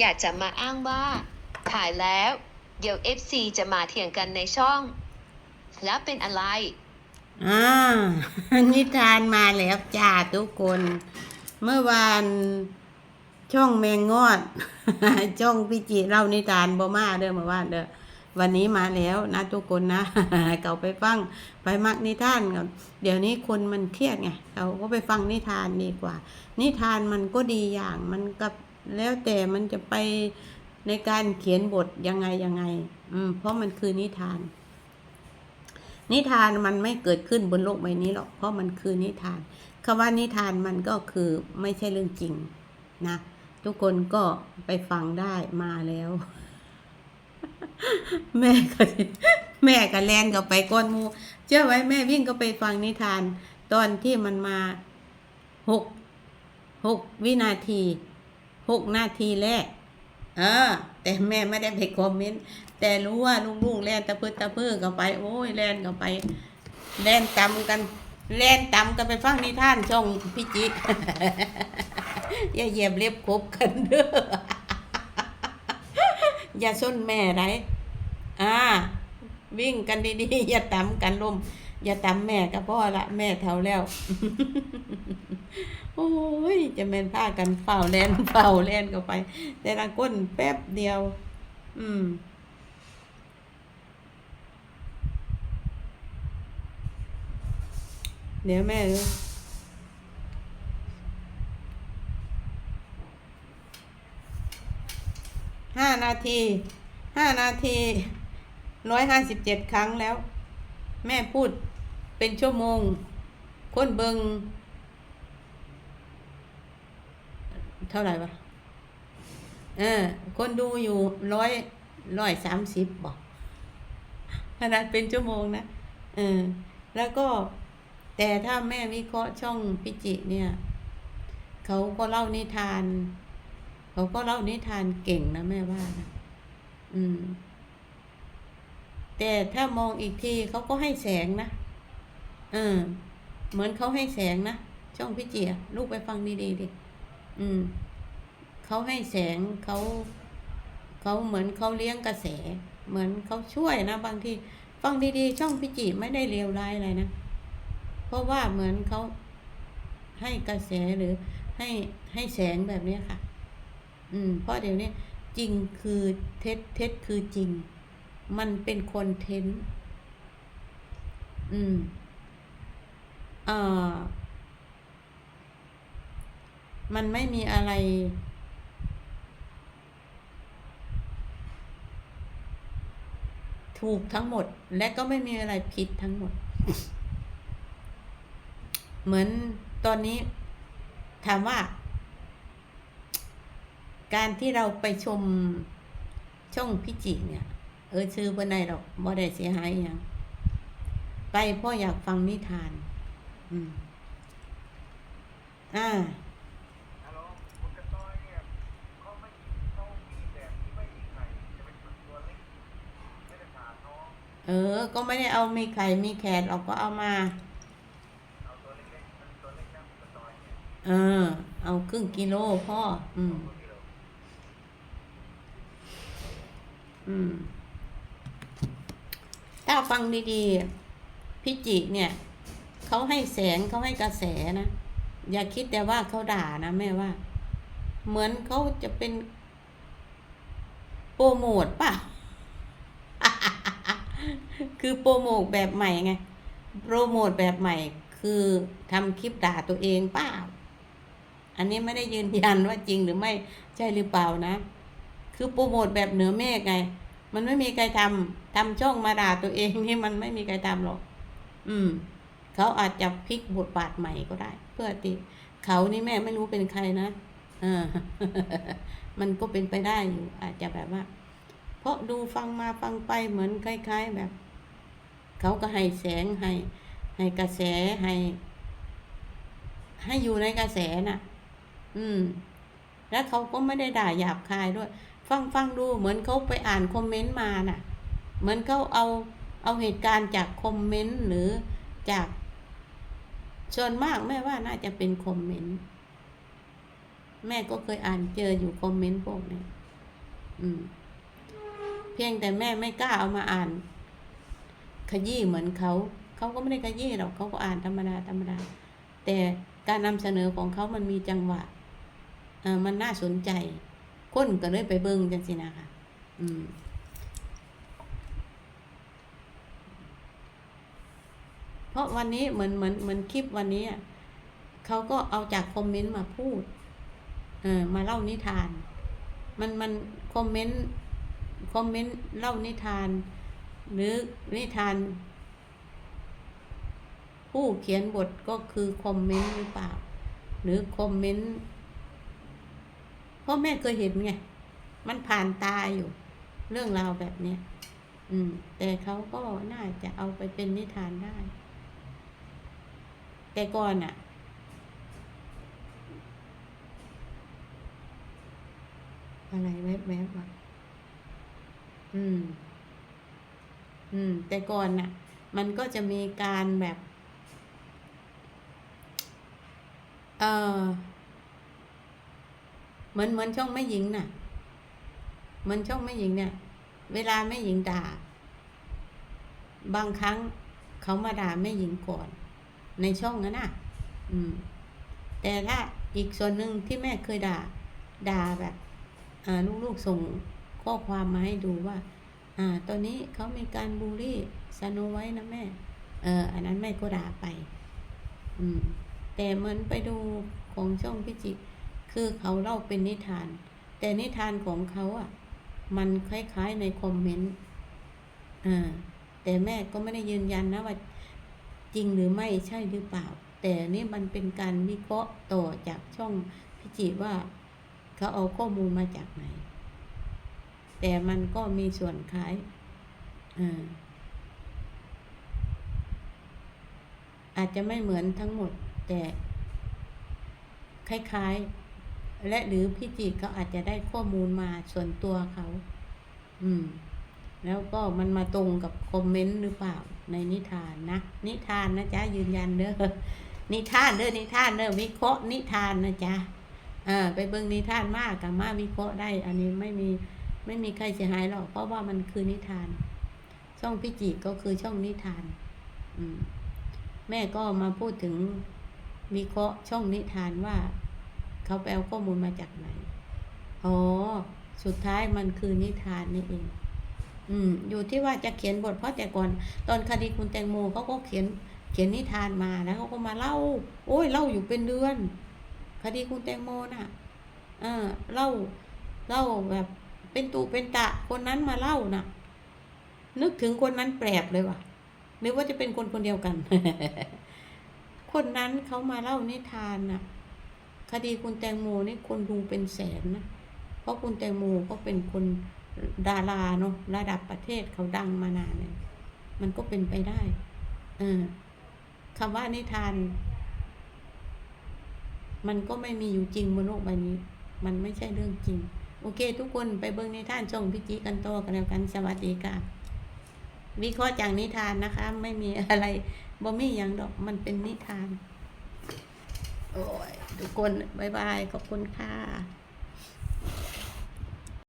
อยากจะมาอ้างว่า ถ่ายแล้ว เดี๋ยว FC จะมาเถียงกันในช่อง แล้วเป็นอะไร อ่า นิทานมาแล้วจ้าทุกคน เมื่อวานช่องแมงงอด ช่องพิจิเล่านิทานบ่มาเด้อเมื่อวานเด้อวันนี้มาแล้วนะทุกคนนะ เก่าไปฟังไปมักนิทานกันเดี๋ยวนี้คนมันเครียดไงเราก็ไปฟังนิทานดีกว่า นิทานมันก็ดีอย่างมันกับ แล้วแต่มันจะไปในการเขียนบทยังไงยังไง อืม เพราะมันคือนิทาน นิทานมันไม่เกิดขึ้นบนโลกใบนี้หรอก เพราะมันคือนิทานคำว่านิทานมันก็คือไม่ใช่เรื่องจริงนะ ทุกคนก็ไปฟังได้มาแล้ว แม่ก็แม่ก็แลนก็ไปก้นมูเชื่อไว้แม่วิ่งก็ไปฟังนิทาน ตอนที่มันมาหกหกวินาที หกนาทีแรกเออ แต่แม่ไม่ได้ไปคอมเมนต์แต่รู้ว่าลูกๆแล่นตะพื้ตะพื้กันไป โอ้ยแล่นกันไปแล่นตำกันแล่นตำกันไปฟังนิทานช่องพี่จิอย่าเหยียบเล็บคบกันเด้ออย่าส้นแม่ไรอ่า วิ่งกันดีๆ อย่าตำกันลม อย่าตำแม่ก็พ่อละแม่เท่าแล้ว โอ้ย จะแม่นผ้ากันเฝ้าแล่นเฝ้าแล่นกันไป แต่ละก้นแป๊บเดียว อืมเดี๋ยวแม่ดูห้านาที ห้านาทีร้อยห้าสิบเจ็ดครั้งแล้ว แม่พูดเป็นชั่วโมง คนเบิงเท่าไหร่วะเออ คนดูอยู่ร้อยร้อยสามสิบบอกขนาดเป็นชั่วโมงนะเออแล้วก็แต่ถ้าแม่วิเคราะห์ช่องพิจิเนี่ยเขาก็เล่านิทาน เขาก็เล่านิทานเก่งนะแม่ว่านะอืม แต่ถ้ามองอีกทีเขาก็ให้แสงนะเออเหมือนเขาให้แสงนะช่องพิจิอะลูกไปฟังดีๆดิอืมเขาให้แสงเขาเขาเหมือนเขาเลี้ยงกระแส เหมือนเขาช่วยนะบางทีฟังดีๆช่องพิจิไม่ได้เลวร้ายอะไรนะเพราะว่าเหมือนเขาให้กระแสหรือให้ให้แสงแบบนี้ค่ะ อืมเพราะเดี๋ยวนี้จริงคือเท็จเท็จคือจริง มันเป็นคอนเทนต์ อืมอ่ามันไม่มีอะไร ถูกทั้งหมด และก็ไม่มีอะไรผิดทั้งหมด เหมือนตอนนี้ ถามว่า การที่เราไปชมช่องพิจิเนี่ย เออชื่อเพื่อนใดอกบ่ได้เสียหายอย่างไปพ่ออยากฟังนิทาน อืมอ่าเออ ก็ไม่ได้เอามีไข่มีแขนออกก็เอามา เออ เอาครึ่งกิโลพ่อ อืม อืม ถ้าฟังดีๆ พิจิเนี่ย เขาให้แสงเขาให้กระแสนะ อย่าคิดแต่ว่าเขาด่านะแม่ว่า เหมือนเขาจะเป็น โปรโมทป่ะ คือโปรโมทแบบใหม่ไง โปรโมทแบบใหม่ คือทำคลิปด่าตัวเองเปล่า อันนี้ไม่ได้ยืนยันว่าจริงหรือไม่ใช่หรือเปล่านะ คือโปรโมทแบบเหนือเมฆไง มันไม่มีใครทำทำช่องมาด่าตัวเองนี่มันไม่มีใครทำหรอก อืม เขาอาจจะพลิกบทบาทใหม่ก็ได้ เพื่อติเขานี่แม่ไม่รู้เป็นใครนะเออมันก็เป็นไปได้อยู่ อาจจะแบบว่า เพราะดูฟังมาฟังไปเหมือนคล้ายๆแบบ เขาก็ให้แสงให้ให้กระแสให้ ให้อยู่ในกระแสน่ะ อืม แล้วเขาก็ไม่ได้ด่าหยาบคายด้วย ฟังฟังดูเหมือนเขาไปอ่านคอมเมนต์มาน่ะ เหมือนเขาเอาเอาเหตุการณ์จากคอมเมนต์หรือจากส่วนมากแม่ว่าน่าจะเป็นคอมเมนต์แม่ก็เคยอ่านเจออยู่คอมเมนต์พวกนี้อืม เพียงแต่แม่ไม่กล้าเอามาอ่าน ขยี้เหมือนเขา เขาก็ไม่ได้ขยี้หรอกเขาก็อ่านธรรมดาธรรมดา แต่การนำเสนอของเขามันมีจังหวะอ่อมันน่าสนใจ คนก็เลยไปเบิ่งจังสินะคะอืมเพราะวันนี้เหมือนเหมือนเหมือนคลิปวันนี้เขาก็เอาจากคอมเมนต์มาพูด เออ มาเล่านิทาน มันมันคอมเมนต์คอมเมนต์เล่านิทาน หรือนิทาน ผู้เขียนบทก็คือคอมเมนต์หรือเปล่า หรือคอมเมนต์ เพราะแม่เคยเห็นไง มันผ่านตาอยู่ เรื่องราวแบบเนี้ยอืม แต่เขาก็น่าจะเอาไปเป็นนิทานได้ แต่ก่อนอะอะไรแวบๆวะอืม อืม แต่ก่อนน่ะ มันก็จะมีการแบบ เออ เหมือนเหมือนช่องแม่หญิงน่ะ เหมือนช่องแม่หญิงเนี่ย เวลาแม่หญิงด่า บางครั้งเขามาด่าแม่หญิงก่อน ในช่องนั้นน่ะ อืม แต่ถ้าอีกส่วนหนึ่งที่แม่เคยด่า ด่าแบบลูกๆส่งข้อความมาให้ดูว่า อ่า ตอนนี้เขามีการบูลลี่สโนไว้นะแม่ เออ อันนั้นแม่ก็ด่าไป อืม แต่เหมือนไปดูของช่องพิจิตร คือเขาเล่าเป็นนิทาน แต่นิทานของเขาอะ มันคล้ายๆในคอมเมนต์อ่าแต่แม่ก็ไม่ได้ยืนยันนะว่าจริงหรือไม่ใช่หรือเปล่า แต่นี่มันเป็นการวิเคราะห์ต่อจากช่องพิจิตรว่าเขาเอาข้อมูลมาจากไหน แต่มันก็มีส่วนคล้ายอ่าอาจจะไม่เหมือนทั้งหมดแต่คล้ายๆ และหรือพิจิตรเขาอาจจะได้ข้อมูลมาส่วนตัวเขา อืม แล้วก็มันมาตรงกับคอมเมนต์หรือเปล่าในนิทานนะ นิทานนะจ๊ะยืนยันเด้อ นิทานเด้อ นิทานเด้อ วิเคราะห์นิทานนะจ๊ะเออไปเบิ่งนิทานมากกับมาวิเคราะห์ได้ อันนี้ไม่มีไม่มีใครเสียหายหรอก เพราะว่ามันคือนิทาน ช่องพิจิก็คือช่องนิทาน อืม แม่ก็มาพูดถึงวิเคราะห์ช่องนิทานว่า เขาไปเอาข้อมูลมาจากไหน อ๋อ สุดท้ายมันคือนิทานนี่เอง อืม อยู่ที่ว่าจะเขียนบทเพราะแต่ก่อน ตอนคดีคุณแตงโมเขาก็เขียนเขียนนิทานมาแล้วเขาก็มาเล่า โอ้ยเล่าอยู่เป็นเดือน คดีคุณแตงโมน่ะ เออเล่าเล่าแบบเป็นตูเป็นตะคนนั้นมาเล่าน่ะ นึกถึงคนนั้นแปลกเลยว่ะนึกว่าจะเป็นคนคนเดียวกัน คนนั้นเขามาเล่านิทานน่ะ คดีคุณแตงโมนี่คนดูเป็นแสนนะ เพราะคุณแตงโมก็เป็นคนดาราเนาะระดับประเทศเขาดังมานานเนี่ยมันก็เป็นไปได้เออคำว่านิทาน มันก็ไม่มีอยู่จริงบนโลกใบนี้ มันไม่ใช่เรื่องจริง โอเค ทุกคนไปเบิ่งนิทานช่องพิจิกันโตกันแล้วกันสวัสดีค่ะวิเคราะห์จากนิทานนะคะ ไม่มีอะไรบ่มีอย่างดอกมันเป็นนิทาน โอ้ยทุกคน บ๊ายบาย ขอบคุณค่ะ